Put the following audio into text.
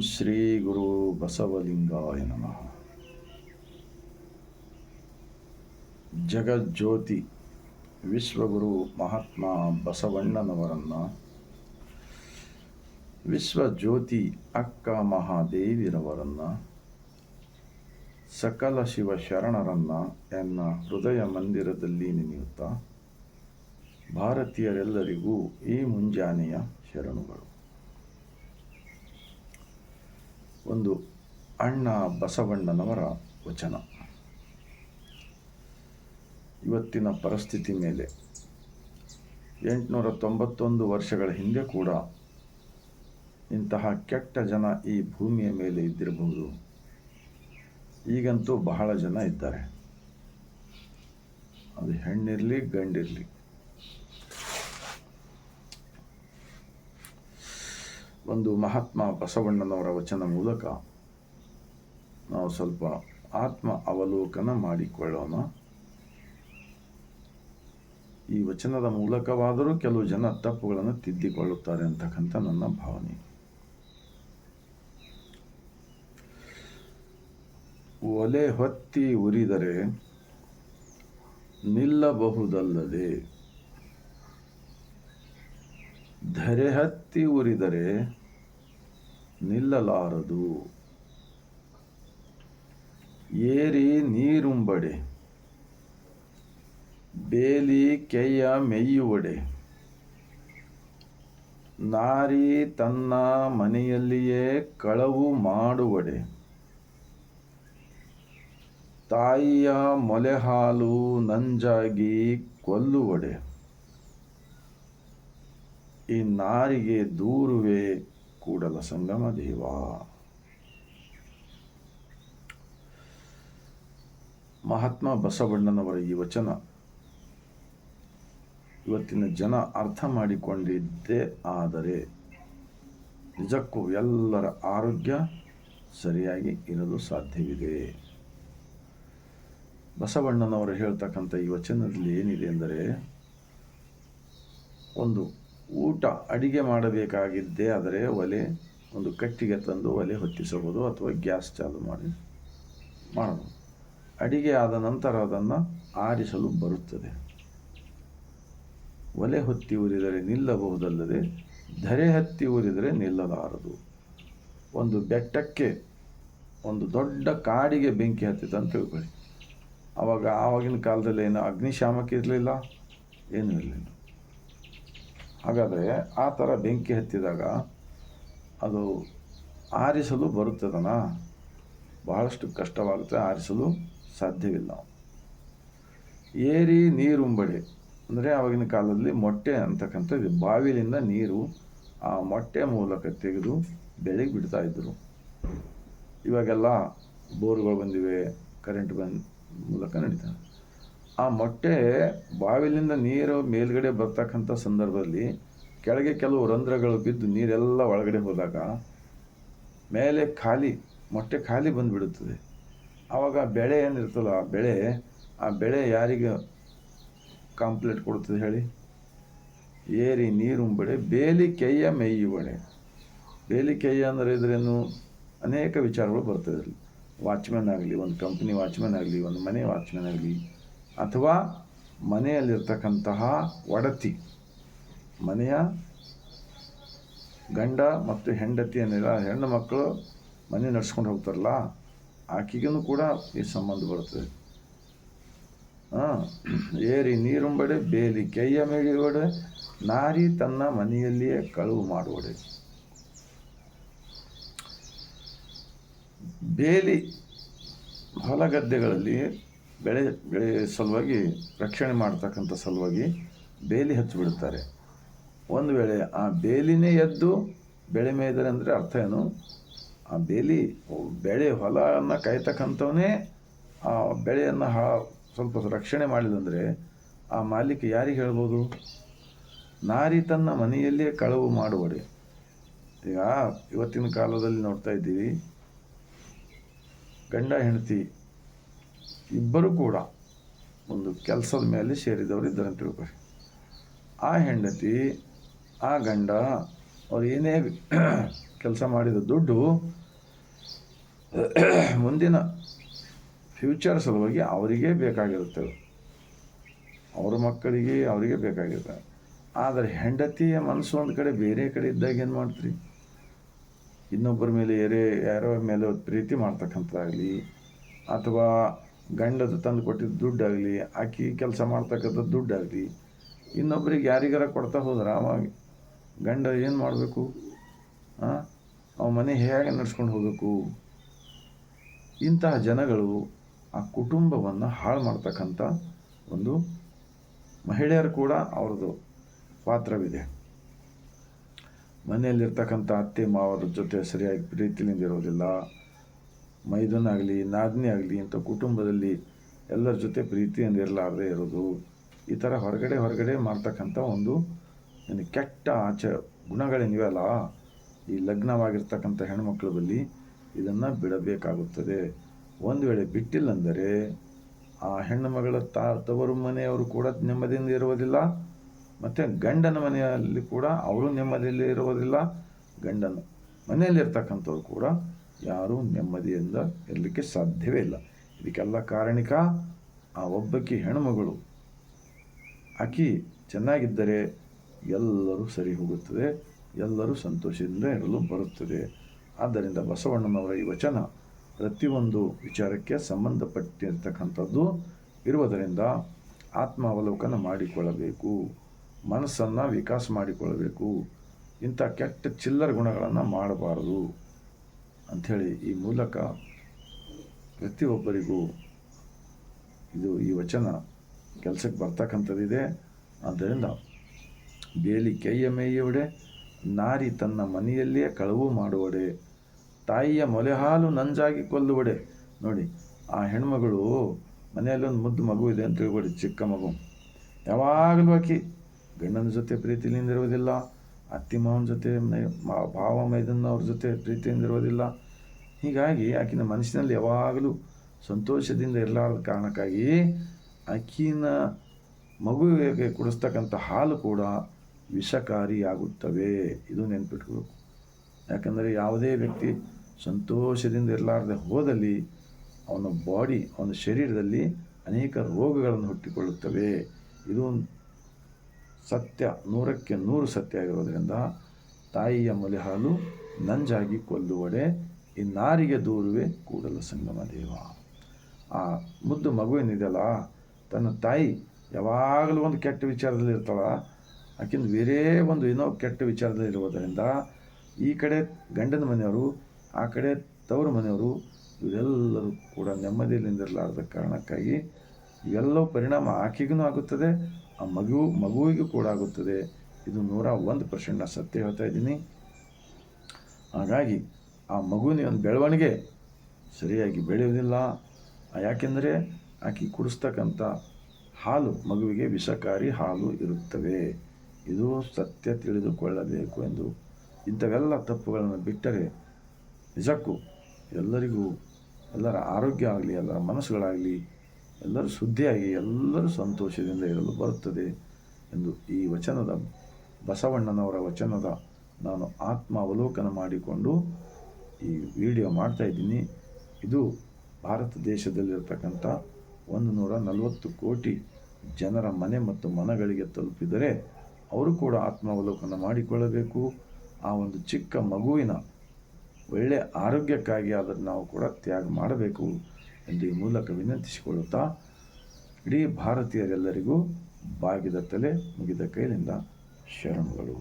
ಶ್ರೀ ಗುರು ಬಸವಲಿಂಗಾಯ ನಮಃ. ಜಗಜ್ಯೋತಿ ವಿಶ್ವಗುರು ಮಹಾತ್ಮ ಬಸವಣ್ಣನವರನ್ನು ವಿಶ್ವಜ್ಯೋತಿ ಅಕ್ಕ ಮಹಾದೇವಿರವರನ್ನು ಸಕಲ ಶಿವ ಶರಣರನ್ನ ಎನ್ನ ಹೃದಯ ಮಂದಿರದಲ್ಲಿ ನೆನೆಯುತ್ತಾ ಭಾರತೀಯರೆಲ್ಲರಿಗೂ ಈ ಮುಂಜಾನೆಯ ಶರಣುಗಳು. ಒಂದು ಅಣ್ಣ ಬಸವಣ್ಣನವರ ವಚನ. ಇವತ್ತಿನ ಪರಿಸ್ಥಿತಿ ಮೇಲೆ ಎಂಟುನೂರ ತೊಂಬತ್ತೊಂದು ವರ್ಷಗಳ ಹಿಂದೆ ಕೂಡ ಇಂತಹ ಕೆಟ್ಟ ಜನ ಈ ಭೂಮಿಯ ಮೇಲೆ ಇದ್ದಿರಬಹುದು. ಈಗಂತೂ ಬಹಳ ಜನ ಇದ್ದಾರೆ. ಅದು ಹೆಣ್ಣಿರಲಿ ಗಂಡಿರಲಿ. ಒಂದು ಮಹಾತ್ಮ ಬಸವಣ್ಣನವರ ವಚನ ಮೂಲಕ ನಾವು ಸ್ವಲ್ಪ ಆತ್ಮ ಅವಲೋಕನ ಮಾಡಿಕೊಳ್ಳೋಣ. ಈ ವಚನದ ಮೂಲಕವಾದರೂ ಕೆಲವು ಜನ ತಪ್ಪುಗಳನ್ನು ತಿದ್ದಿಕೊಳ್ಳುತ್ತಾರೆ ಅಂತಕ್ಕಂಥ ನನ್ನ ಭಾವನೆ. ಒಲೆ ಹೊತ್ತಿ ಉರಿದರೆ ನಿಲ್ಲಬಹುದಲ್ಲದೆ, ಧರೆ ಹತ್ತಿ ಉರಿದರೆ ನಿಲ್ಲಲಾರದು. ಏರಿ ನೀರುಂಬಡೆ, ಬೇಲಿ ಕೆಯ್ಯ ಮೆಯ್ಯುವಡೆ ನಾರಿ ತನ್ನ ಮನೆಯಲ್ಲಿಯೇ ಕಳವು ಮಾಡುವಡೆ. ತಾಯಿಯ ಮೊಲೆ ಹಾಲು ನಂಜಾಗಿ ಕೊಲ್ಲುವಡೆ. ಈ ನಾರಿಗೆ ದೂರುವೆ ಸಂಗಮ ದೇವ. ಮಹಾತ್ಮ ಬಸವಣ್ಣನವರ ಈ ವಚನ ಇವತ್ತಿನ ಜನ ಅರ್ಥ ಮಾಡಿಕೊಂಡಿದ್ದೇ ಆದರೆ ನಿಜಕ್ಕೂ ಎಲ್ಲರ ಆರೋಗ್ಯ ಸರಿಯಾಗಿ ಇರಲು ಸಾಧ್ಯವಿದೆ. ಬಸವಣ್ಣನವರು ಹೇಳ್ತಕ್ಕಂಥ ಈ ವಚನದಲ್ಲಿ ಏನಿದೆ ಎಂದರೆ ಒಂದು ಊಟ ಅಡಿಗೆ ಮಾಡಬೇಕಾಗಿದ್ದೇ ಆದರೆ ಒಲೆ ಒಂದು ಕಟ್ಟಿಗೆ ತಂದು ಒಲೆ ಹೊತ್ತಿಸಬಹುದು ಅಥವಾ ಗ್ಯಾಸ್ ಚಾಲು ಮಾಡಿ ಮಾಡಬಹುದು. ಅಡಿಗೆ ಆದ ನಂತರ ಅದನ್ನು ಆರಿಸಲು ಬರುತ್ತದೆ. ಒಲೆ ಹೊತ್ತಿ ಉರಿದರೆ ನಿಲ್ಲಬಹುದಲ್ಲದೆ ಧರೆ ಹತ್ತಿ ಉರಿದರೆ ನಿಲ್ಲಲಾರದು. ಒಂದು ಬೆಟ್ಟಕ್ಕೆ ಒಂದು ದೊಡ್ಡ ಕಾಡಿಗೆ ಬೆಂಕಿ ಹತ್ತಿತ್ತು ಅಂತ ತಿಳ್ಕೊಳ್ಳಿ. ಆವಾಗ ಆವಾಗಿನ ಕಾಲದಲ್ಲಿ ಏನು ಅಗ್ನಿಶಾಮಕ ಇರಲಿಲ್ಲ? ಏನೂ ಇರಲಿಲ್ಲ. ಹಾಗಾದರೆ ಆ ಥರ ಬೆಂಕಿ ಹತ್ತಿದಾಗ ಅದು ಆರಿಸಲು ಬರುತ್ತದನ? ಬಹಳಷ್ಟು ಕಷ್ಟವಾಗುತ್ತೆ, ಆರಿಸಲು ಸಾಧ್ಯವಿಲ್ಲ. ಏರಿ ನೀರುಂಬಡೆ, ಅಂದರೆ ಆವಾಗಿನ ಕಾಲದಲ್ಲಿ ಮೊಟ್ಟೆ ಅಂತಕ್ಕಂಥದ್ದು, ಬಾವಿಲಿಂದ ನೀರು ಆ ಮೊಟ್ಟೆ ಮೂಲಕ ತೆಗೆದು ಬೆಳೆಗೆ ಬಿಡ್ತಾ ಇದ್ದರು. ಇವಾಗೆಲ್ಲ ಬೋರ್ಗಳು ಬಂದಿವೆ, ಕರೆಂಟ್ ಬಂದ ಮೂಲಕ ನಡೀತಾರೆ ಆ ಮೊಟ್ಟೆ ಬಾವಿಲಿಂದ ನೀರು ಮೇಲ್ಗಡೆ ಬರ್ತಕ್ಕಂಥ ಸಂದರ್ಭದಲ್ಲಿ ಕೆಳಗೆ ಕೆಲವು ರಂಧ್ರಗಳು ಬಿದ್ದು ನೀರೆಲ್ಲ ಒಳಗಡೆ ಹೋದಾಗ ಮೇಲೆ ಖಾಲಿ, ಮೊಟ್ಟೆ ಖಾಲಿ ಬಂದುಬಿಡುತ್ತದೆ. ಆವಾಗ ಬೆಳೆ ಏನಿರ್ತಲ್ಲ ಆ ಬೆಳೆ ಆ ಬೆಳೆ ಯಾರಿಗೆ ಕಾಂಪ್ಲೇಟ್ ಕೊಡುತ್ತದೆ ಹೇಳಿ? ಏರಿ ನೀರುಂಬಡೆ ಮೇಯುವಡೆ ಬೇಲಿ ಕೈಯ ಅಂದರೆ ಇದರೇನು ಅನೇಕ ವಿಚಾರಗಳು ಬರ್ತದೆ ಅಲ್ಲಿ. ವಾಚ್ಮ್ಯಾನ್ ಆಗಲಿ, ಒಂದು ಕಂಪ್ನಿ ವಾಚ್ಮ್ಯಾನ್ ಆಗಲಿ, ಒಂದು ಮನೆ ವಾಚ್ಮ್ಯಾನ್ ಆಗಲಿ, ಅಥವಾ ಮನೆಯಲ್ಲಿರ್ತಕ್ಕಂತಹ ಒಡತಿ. ಮನೆಯ ಗಂಡ ಮತ್ತು ಹೆಂಡತಿಯನ್ನೆಲ್ಲ ಹೆಣ್ಣು ಮಕ್ಕಳು ಮನೆ ನಡ್ಸ್ಕೊಂಡು ಹೋಗ್ತಾರಲ್ಲ ಆಕೆಗೂ ಕೂಡ ಈ ಸಂಬಂಧ ಬರುತ್ತದೆ ಹಾಂ, ಏರಿ ನೀರುಂಬಡೆ, ಬೇಲಿ ಕೈಯ ಮೇಳಿವಡೆ ನಾರಿ ತನ್ನ ಮನೆಯಲ್ಲಿಯೇ ಕಳುವು ಮಾಡುವಡೆ. ಬೇಲಿ ಹೊಲ ಗದ್ದೆಗಳಲ್ಲಿ ಬೆಳೆ ಬೆಳೆ ಸಲುವಾಗಿ, ರಕ್ಷಣೆ ಮಾಡ್ತಕ್ಕಂಥ ಸಲುವಾಗಿ ಬೇಲಿ ಹಚ್ಚಿಬಿಡುತ್ತಾರೆ ಒಂದು ವೇಳೆ ಆ ಬೇಲಿನೇ ಎದ್ದು ಬೆಳೆ ಮೇಯ್ದರೆ ಅಂದರೆ ಅರ್ಥ ಏನು? ಆ ಬೇಲಿ ಬೆಳೆ ಹೊಲವನ್ನು ಕಾಯ್ತಕ್ಕಂಥವನೇ ಆ ಬೆಳೆಯನ್ನು ಹಾ ಸ್ವಲ್ಪ ರಕ್ಷಣೆ ಮಾಡಿದಂದರೆ ಆ ಮಾಲೀಕ ಯಾರಿಗೆ ಹೇಳ್ಬೋದು? ನಾರಿ ತನ್ನ ಮನೆಯಲ್ಲಿಯೇ ಕಳವು ಮಾಡುವಡೆ ಈಗ ಇವತ್ತಿನ ಕಾಲದಲ್ಲಿ ನೋಡ್ತಾ ಇದ್ದೀವಿ. ಗಂಡ, ಹೆಂಡತಿ ಇಬ್ಬರು ಕೂಡ ಒಂದು ಕೆಲಸದ ಮೇಲೆ ಸೇರಿದವರು ಇದ್ದಾರೆ ತಿಳ್ಕೊಳ್ಳಿ. ಆ ಹೆಂಡತಿ ಆ ಗಂಡ ಅವ್ರು ಏನೇ ಕೆಲಸ ಮಾಡಿದ ದುಡ್ಡು ಮುಂದಿನ ಫ್ಯೂಚರ್ ಸಲುವಾಗಿ ಅವರಿಗೆ ಬೇಕಾಗಿರುತ್ತೆ. ಅವ್ರ ಮಕ್ಕಳಿಗೆ ಅವರಿಗೆ ಬೇಕಾಗಿರುತ್ತೆ. ಆದರೆ ಹೆಂಡತಿಯ ಮನಸ್ಸು ಒಂದು ಕಡೆ ಬೇರೆ ಕಡೆ ಇದ್ದಾಗ ಏನು ಮಾಡ್ತೀರಿ? ಇನ್ನೊಬ್ಬರ ಮೇಲೆ ಏರೇ ಯಾರೋ ಮೇಲೆ ಪ್ರೀತಿ ಮಾಡ್ತಕ್ಕಂಥದ್ದಾಗಲಿ, ಅಥವಾ ಗಂಡದ ತಂದು ಕೊಟ್ಟಿದ್ದ ದುಡ್ಡಾಗಲಿ, ಆಕೆ ಕೆಲಸ ಮಾಡ್ತಕ್ಕಂಥ ದುಡ್ಡಾಗಲಿ, ಇನ್ನೊಬ್ರಿಗೆ ಯಾರಿಗಾರ ಕೊಡ್ತಾ ಹೋದ್ರೆ ಅವಾಗ ಗಂಡ ಏನು ಮಾಡಬೇಕು? ಅವ ಮನೆ ಹೇಗೆ ನಡ್ಸ್ಕೊಂಡು ಹೋಗಬೇಕು? ಇಂತಹ ಜನಗಳು ಆ ಕುಟುಂಬವನ್ನು ಹಾಳು ಮಾಡ್ತಕ್ಕಂಥ ಒಂದು ಮಹಿಳೆಯರು ಕೂಡ ಅವ್ರದ್ದು ಪಾತ್ರವಿದೆ. ಮನೆಯಲ್ಲಿರ್ತಕ್ಕಂಥ ಅತ್ತೆ, ಮಾವರ ಜೊತೆ ಸರಿಯಾಗಿ ಪ್ರೀತಿಲಿಂದ ಇರೋದಿಲ್ಲ. ಮೈದನಾಗಲಿ ನಾದಿನಿ ಆಗಲಿ, ಇಂಥ ಕುಟುಂಬದಲ್ಲಿ ಎಲ್ಲರ ಜೊತೆ ಪ್ರೀತಿಯಿಂದ ಇರಲಾರದೆ ಇರೋದು. ಈ ಥರ ಹೊರಗಡೆ ಹೊರಗಡೆ ಮಾಡ್ತಕ್ಕಂಥ ಒಂದು ಏನು ಕೆಟ್ಟ ಆಚ ಗುಣಗಳೇನಿವೆಯಲ್ಲ ಈ ಲಗ್ನವಾಗಿರ್ತಕ್ಕಂಥ ಹೆಣ್ಮಕ್ಳ ಬಳಿ ಇದನ್ನು ಬಿಡಬೇಕಾಗುತ್ತದೆ. ಒಂದು ವೇಳೆ ಬಿಟ್ಟಿಲ್ಲಂದರೆ ಆ ಹೆಣ್ಣು ಮಗಳ ತಾ, ತವರು ಮನೆಯವರು ಕೂಡ ನೆಮ್ಮದಿಯಿಂದ ಇರುವುದಿಲ್ಲ, ಮತ್ತು ಗಂಡನ ಮನೆಯಲ್ಲಿ ಕೂಡ ಅವರು ನೆಮ್ಮದಿಯಲ್ಲಿ ಇರುವುದಿಲ್ಲ, ಗಂಡನ ಮನೆಯಲ್ಲಿರ್ತಕ್ಕಂಥವ್ರು ಕೂಡ ಯಾರೂ ನೆಮ್ಮದಿಯಿಂದ ಇರಲಿಕ್ಕೆ ಸಾಧ್ಯವೇ ಇಲ್ಲ. ಇದಕ್ಕೆಲ್ಲ ಕಾರಣಿಕ ಆ ಒಬ್ಬಕ್ಕೆ ಹೆಣ್ಣುಮಗಳು ಆಕಿ ಚೆನ್ನಾಗಿದ್ದರೆ ಎಲ್ಲರೂ ಸರಿ ಹೋಗುತ್ತದೆ, ಎಲ್ಲರೂ ಸಂತೋಷದಿಂದ ಇರಲು ಬರುತ್ತದೆ. ಆದ್ದರಿಂದ ಬಸವಣ್ಣನವರ ಈ ವಚನ ಪ್ರತಿಯೊಂದು ವಿಚಾರಕ್ಕೆ ಸಂಬಂಧಪಟ್ಟಿರ್ತಕ್ಕಂಥದ್ದು ಇರುವುದರಿಂದ ಆತ್ಮಾವಲೋಕನ ಮಾಡಿಕೊಳ್ಳಬೇಕು, ಮನಸ್ಸನ್ನು ವಿಕಾಸ ಮಾಡಿಕೊಳ್ಳಬೇಕು, ಇಂಥ ಕೆಟ್ಟ ಚಿಲ್ಲರ ಗುಣಗಳನ್ನು ಮಾಡಬಾರದು ಅಂಥೇಳಿ ಈ ಮೂಲಕ ಪ್ರತಿಯೊಬ್ಬರಿಗೂ ಇದು ಈ ವಚನ ಕೆಲಸಕ್ಕೆ ಬರ್ತಕ್ಕಂಥದ್ದಿದೆ. ಆದ್ದರಿಂದ ಬೇಲಿ ಕೈಯ ಮೇಯುವಡೆ ನಾರಿ ತನ್ನ ಮನೆಯಲ್ಲಿಯೇ ಕಳವು ಮಾಡುವಡೆ ತಾಯಿಯ ಮೊಲೆ ಹಾಲು ನಂಜಾಗಿ ಕೊಲ್ಲುವಡೆ ನೋಡಿ, ಆ ಹೆಣ್ಮಗಳು ಮನೆಯಲ್ಲಿ ಒಂದು ಮುದ್ದು ಮಗು ಇದೆ ಅಂತ ತಿಳ್ಕೊಡಿ ಚಿಕ್ಕ ಮಗು. ಯಾವಾಗಲೂ ಆಕಿ ಗಂಡನ ಜೊತೆ ಪ್ರೀತಿಯಿಂದ ಇರುವುದಿಲ್ಲ, ಅತ್ತಿ ಮಾವನ ಜೊತೆ ಭಾವ ಮೈದನ್ನವ್ರ ಜೊತೆ ಪ್ರೀತಿಯಿಂದ ಇರುವುದಿಲ್ಲ. ಹೀಗಾಗಿ ಆಕಿನ ಮನಸ್ಸಿನಲ್ಲಿ ಯಾವಾಗಲೂ ಸಂತೋಷದಿಂದ ಇರಲಾರದ ಕಾರಣಕ್ಕಾಗಿ ಆಕಿನ ಮಗುವಿಗೆ ಕುಡಿಸ್ತಕ್ಕಂಥ ಹಾಲು ಕೂಡ ವಿಷಕಾರಿಯಾಗುತ್ತವೆ. ಇದು ನೆನ್ಪಿಟ್ಕೋಬೇಕು. ಯಾಕಂದರೆ ಯಾವುದೇ ವ್ಯಕ್ತಿ ಸಂತೋಷದಿಂದ ಇರಲಾರದೆ ಹೋದಲ್ಲಿ ಅವನ ಬಾಡಿ, ಅವನ ಶರೀರದಲ್ಲಿ ಅನೇಕ ರೋಗಗಳನ್ನು ಹುಟ್ಟಿಕೊಳ್ಳುತ್ತವೆ. ಇದು ಸತ್ಯ, ನೂರಕ್ಕೆ ನೂರು ಸತ್ಯ ಆಗಿರೋದ್ರಿಂದ ತಾಯಿಯ ಮೊಲೆ ಹಾಲು ನಂಜಾಗಿ ಕೊಲ್ಲುವಡೆ, ಈ ನಾರಿಗೆ ದೂರುವೆ ಕೂಡಲ ಸಂಗಮ ದೇವ. ಆ ಮುದ್ದು ಮಗುವೇನಿದೆಯಲ್ಲ ತನ್ನ ತಾಯಿ ಯಾವಾಗಲೂ ಒಂದು ಕೆಟ್ಟ ವಿಚಾರದಲ್ಲಿ ಇರ್ತಾಳ? ಆಕಿಂದು ಬೇರೆ ಒಂದು ಏನೋ ಕೆಟ್ಟ ವಿಚಾರದಲ್ಲಿ ಇರುವುದರಿಂದ ಈ ಕಡೆ ಗಂಡನ ಮನೆಯವರು, ಆ ಕಡೆ ತವರು ಮನೆಯವರು ಇವರೆಲ್ಲರೂ ಕೂಡ ನೆಮ್ಮದಿಯಲ್ಲಿಂದಿರಲಾರದ ಕಾರಣಕ್ಕಾಗಿ ಇವೆಲ್ಲವೂ ಪರಿಣಾಮ ಆಕೆಗೂ ಆಗುತ್ತದೆ, ಆ ಮಗು, ಮಗುವಿಗೂ ಕೂಡ ಆಗುತ್ತದೆ. ಇದು ನೂರ ಒಂದು ಪರ್ಸೆಂಟ್ ನಾನು ಸತ್ಯ ಹೇಳ್ತಾ ಇದ್ದೀನಿ. ಹಾಗಾಗಿ ಆ ಮಗುವಿನ ಒಂದು ಬೆಳವಣಿಗೆ ಸರಿಯಾಗಿ ಬೆಳೆಯುವುದಿಲ್ಲ. ಯಾಕೆಂದರೆ ಆಕೆ ಕುಡಿಸ್ತಕ್ಕಂಥ ಹಾಲು ಮಗುವಿಗೆ ವಿಷಕಾರಿ ಹಾಲು ಇರುತ್ತವೆ. ಇದು ಸತ್ಯ ತಿಳಿದುಕೊಳ್ಳಬೇಕು ಎಂದು ಇಂಥವೆಲ್ಲ ತಪ್ಪುಗಳನ್ನು ಬಿಟ್ಟರೆ ನಿಜಕ್ಕೂ ಎಲ್ಲರಿಗೂ, ಎಲ್ಲರ ಆರೋಗ್ಯ ಆಗಲಿ, ಎಲ್ಲರ ಮನಸ್ಸುಗಳಾಗಲಿ, ಎಲ್ಲರೂ ಶುದ್ಧಿಯಾಗಿ, ಎಲ್ಲರೂ ಸಂತೋಷದಿಂದ ಇರಲು ಬರುತ್ತದೆ ಎಂದು ಈ ವಚನದ ಬಸವಣ್ಣನವರ ವಚನದ ನಾನು ಆತ್ಮ ಅವಲೋಕನ ಮಾಡಿಕೊಂಡು ಈ ವಿಡಿಯೋ ಮಾಡ್ತಾಯಿದ್ದೀನಿ ಇದು ಭಾರತ ದೇಶದಲ್ಲಿರ್ತಕ್ಕಂಥ ಒಂದು ನೂರ ನಲವತ್ತು ಕೋಟಿ ಜನರ ಮನೆ ಮತ್ತು ಮನಗಳಿಗೆ ತಲುಪಿದರೆ ಅವರು ಕೂಡ ಆತ್ಮಾವಲೋಕನ ಮಾಡಿಕೊಳ್ಳಬೇಕು. ಆ ಒಂದು ಚಿಕ್ಕ ಮಗುವಿನ ಒಳ್ಳೆಯ ಆರೋಗ್ಯಕ್ಕಾಗಿ ಅದನ್ನು ನಾವು ಕೂಡ ತ್ಯಾಗ ಮಾಡಬೇಕು ಎಂದು ಈ ಮೂಲಕ ವಿನಂತಿಸಿಕೊಳ್ಳುತ್ತಾ ಇಡೀ ಭಾರತೀಯರೆಲ್ಲರಿಗೂ ಬಾಗಿದ ತಲೆ ಮುಗಿದ ಕೈಲಿಂದ ಶರಣುಗಳು.